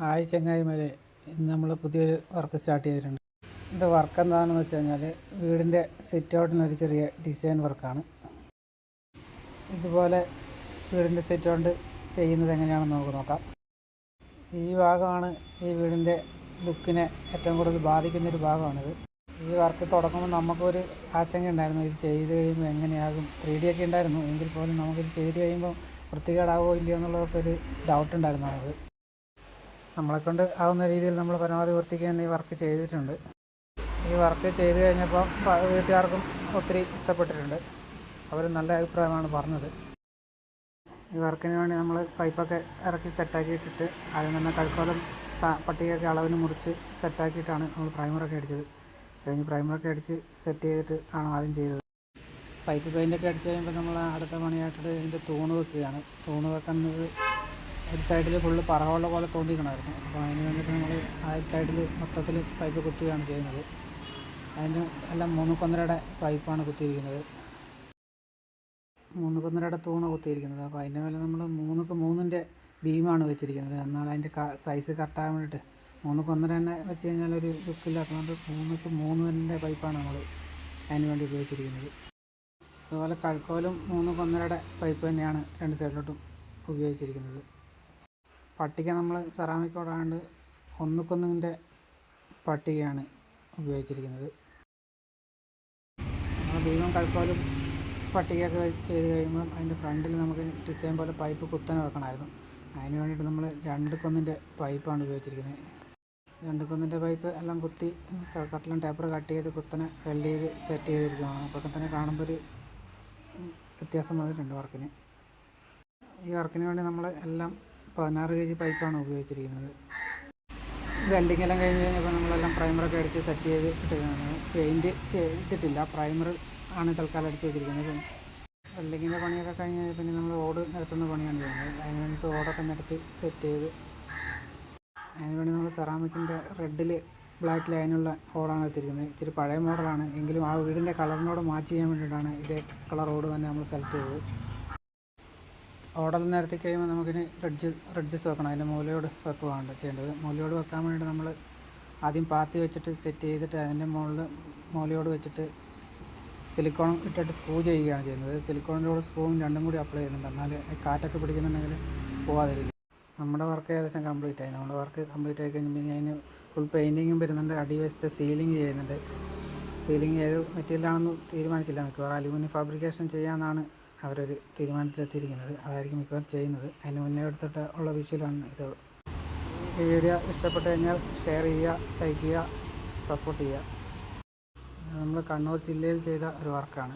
Hi ചങ്ങായിമാരെ ഇന്ന് നമ്മൾ പുതിയൊരു വർക്ക് സ്റ്റാർട്ട് ചെയ്തിട്ടുണ്ട്. ഇത് വർക്ക് എന്താണെന്ന് വെച്ച് കഴിഞ്ഞാൽ വീടിന്റെ സിറ്റ് ഔട്ടിനൊരു ചെറിയ ഡിസൈൻ വർക്കാണ് ഇതുപോലെ വീടിന്റെ സിറ്റ് ഔട്ട് ചെയ്യുന്നത് എങ്ങനെയാണെന്ന് നമുക്ക് നോക്കാം. ഈ ഭാഗമാണ് ഈ വീടിന്റെ ലുക്കിനെ ഏറ്റവും കൂടുതൽ ബാധിക്കുന്നൊരു ഭാഗമാണിത്. ഈ വർക്ക് തുടങ്ങുമ്പോൾ നമുക്കൊരു ആശങ്ക ഉണ്ടായിരുന്നു ഇത് ചെയ്ത് കഴിയുമ്പോൾ എങ്ങനെയാകും? ത്രീ ഡി ഒക്കെ ഉണ്ടായിരുന്നു എങ്കിൽ പോലും നമുക്കിത് ചെയ്ത് കഴിയുമ്പോൾ വൃത്തികേടാവോ ഇല്ലയോ എന്നുള്ളതൊക്കെ ഒരു ഡൗട്ട് ഉണ്ടായിരുന്നു നമുക്ക്. നമ്മളെ കൊണ്ട് ആവുന്ന രീതിയിൽ നമ്മൾ പരമാവധി വൃത്തിക്ക് തന്നെ ഈ വർക്ക് ചെയ്തിട്ടുണ്ട്. ഈ വർക്ക് ചെയ്ത് കഴിഞ്ഞപ്പോൾ വീട്ടുകാർക്കും ഒത്തിരി ഇഷ്ടപ്പെട്ടിട്ടുണ്ട്. അവർ നല്ല അഭിപ്രായമാണ് പറഞ്ഞത്. ഈ വർക്കിന് വേണ്ടി നമ്മൾ പൈപ്പൊക്കെ ഇറക്കി സെറ്റാക്കിയിട്ടിട്ട് അതിൽ നിന്ന് കഴുക്കോലം പട്ടികയൊക്കെ അളവിന് മുറിച്ച് സെറ്റാക്കിയിട്ടാണ് നമ്മൾ പ്രൈമറൊക്കെ അടിച്ചത്. കഴിഞ്ഞ് പ്രൈമറൊക്കെ അടിച്ച് സെറ്റ് ചെയ്തിട്ട് ആണ് ആദ്യം ചെയ്തത്. പൈപ്പ് പെയിന്റൊക്കെ അടിച്ച് കഴിയുമ്പോൾ നമ്മൾ അടുത്ത പണിയായിട്ട് ഇതിന്റെ തൂണ് വെക്കുകയാണ്. തൂണ് വെക്കുന്നത് ഒരു സൈഡിൽ ഫുള്ള് പറവുള്ള പോലെ തോന്നിക്കണമായിരുന്നു. അപ്പോൾ അതിന് വേണ്ടിയിട്ട് നമ്മൾ ആ സൈഡിൽ മൊത്തത്തിൽ പൈപ്പ് കുത്തുകയാണ് ചെയ്യുന്നത്. അതിന് എല്ലാം മൂന്ന് കൊന്നരയുടെ പൈപ്പാണ് കുത്തിയിരിക്കുന്നത്. മൂന്ന് കൊന്നരയുടെ തൂണ് കുത്തിയിരിക്കുന്നത്. അപ്പോൾ അതിന്റെ മേലെ നമ്മൾ മൂന്നുക്ക് മൂന്നിന്റെ ബീമാണ് വെച്ചിരിക്കുന്നത്. എന്നാൽ അതിന്റെ സൈസ് കറക്റ്റാകാൻ വേണ്ടിയിട്ട് മൂന്ന് കൊന്നര തന്നെ വെച്ച് കഴിഞ്ഞാൽ ഒരു ലുക്കില്ലാത്തതുകൊണ്ട് മൂന്നുക്ക് മൂന്നിന്റെ പൈപ്പാണ് നമ്മൾ അതിന് വേണ്ടി ഉപയോഗിച്ചിരിക്കുന്നത്. അതുപോലെ കഴുക്കോലും മൂന്ന് കൊന്നരയുടെ പൈപ്പ് തന്നെയാണ് രണ്ട് സൈഡിലോട്ടും ഉപയോഗിച്ചിരിക്കുന്നത്. പട്ടിക നമ്മൾ സെറാമിക് ഓടാണ്ട് ഒന്നുക്കൊന്നിന്റെ പട്ടികയാണ് ഉപയോഗിച്ചിരിക്കുന്നത്. നമ്മൾ ദൈവം കഴുക്കോലും പട്ടികയൊക്കെ ചെയ്ത് കഴിയുമ്പോൾ അതിന്റെ ഫ്രണ്ടിൽ നമുക്ക് ഡിസൈൻ പോലെ പൈപ്പ് കുത്തനെ വെക്കണമായിരുന്നു. അതിന് വേണ്ടിയിട്ട് നമ്മൾ രണ്ട് കൊന്നിന്റെ പൈപ്പാണ് ഉപയോഗിച്ചിരിക്കുന്നത്. രണ്ട് കൊന്നിന്റെ പൈപ്പ് എല്ലാം കുത്തി കട്ടിലും ടേപ്പർ കട്ട് ചെയ്ത് കുത്തനെ വെൽഡ് ചെയ്ത് സെറ്റ് ചെയ്തിരിക്കുകയാണ് അപ്പോൾ തന്നെ കാണുമ്പോൾ ഒരു വ്യത്യാസം വന്നിട്ടുണ്ട് വർക്കിന്. ഈ വർക്കിന് വേണ്ടി നമ്മൾ എല്ലാം പതിനാറ് കെ ജി പൈപ്പാണ് ഉപയോഗിച്ചിരിക്കുന്നത്. വെൽഡിംഗ് എല്ലാം കഴിഞ്ഞ് കഴിഞ്ഞപ്പോൾ നമ്മളെല്ലാം പ്രൈമറൊക്കെ അടിച്ച് സെറ്റ് ചെയ്ത് ഇട്ടിരിക്കുന്നത് പെയിന്റ് ചെയ്തിട്ടില്ല. പ്രൈമർ ആണ് തൽക്കാലം അടിച്ച് വെച്ചിരിക്കുന്നത്. വെൽഡിങ്ങിന്റെ പണിയൊക്കെ കഴിഞ്ഞ് പിന്നെ നമ്മൾ ഓട് നിരത്തുന്ന പണിയാണ് ചെയ്യുന്നത്. അതിന് വേണ്ടിയിട്ട് ഓടൊക്കെ നിരത്തി സെറ്റ് ചെയ്ത് അതിന് വേണ്ടി നമ്മൾ സെറാമിക്കിന്റെ റെഡിൽ ബ്ലാക്ക് ലൈനുള്ള ഓടാണ് എടുത്തിരിക്കുന്നത്. ഇച്ചിരി പഴയ മോഡലാണ് എങ്കിലും ആ വീടിന്റെ കളറിനോട് മാച്ച് ചെയ്യാൻ വേണ്ടിയിട്ടാണ് ഇതേ കളർ ഓട് തന്നെ നമ്മൾ സെലക്ട് ചെയ്തത്. ഓർഡർ നേരത്തെ കഴിയുമ്പോൾ നമുക്കിനി റെഡ്ജ് റെഡ്ജസ് വെക്കണം. അതിന്റെ മൂലയോട് വെക്കുകയാണ് ചെയ്യേണ്ടത്. മൂലയോട് വെക്കാൻ വേണ്ടി നമ്മൾ ആദ്യം പാത്തി വെച്ചിട്ട് സെറ്റ് ചെയ്തിട്ട് അതിന്റെ മുകളിൽ മൂലയോട് വെച്ചിട്ട് സിലിക്കോൺ ഇട്ടിട്ട് സ്ക്രൂ ചെയ്യുകയാണ് ചെയ്യുന്നത്. സിലിക്കോണിന്റെ കൂടെ സ്ക്രൂവും രണ്ടും കൂടി അപ്ലൈ ചെയ്യുന്നുണ്ട്. എന്നാൽ കാറ്റൊക്കെ പിടിക്കുന്നുണ്ടെങ്കിൽ പോവാതിരിക്കും. നമ്മുടെ വർക്ക് ഏകദേശം കംപ്ലീറ്റ് ആയി. നമ്മുടെ വർക്ക് കംപ്ലീറ്റ് ആയി കഴിഞ്ഞ് പിന്നെ അതിന് ഫുൾ പെയിന്റിങ്ങും വരുന്നുണ്ട്. അടിവശത്ത് സീലിംഗ് ചെയ്യുന്നുണ്ട്. സീലിംഗ് ഏത് മെറ്റീരിയലാണെന്ന് തീരുമാനിച്ചില്ല. മിക്കവാറും അലുമിനിയം ഫാബ്രിക്കേഷൻ ചെയ്യാമെന്നാണ് അവരൊരു തീരുമാനത്തിലെത്തിയിരിക്കുന്നത്. അതായിരിക്കും മിക്കവാറും ചെയ്യുന്നത്. അതിന് മുന്നേ എടുത്തിട്ട് ഉള്ള വിഷയമാണ് ഇത്. ഈ വീഡിയോ ഇഷ്ടപ്പെട്ട് കഴിഞ്ഞാൽ ഷെയർ ചെയ്യുക ലൈക്ക് ചെയ്യുക സപ്പോർട്ട് ചെയ്യുക. നമ്മൾ കണ്ണൂർ ജില്ലയിൽ ചെയ്ത ഒരു വർക്കാണ്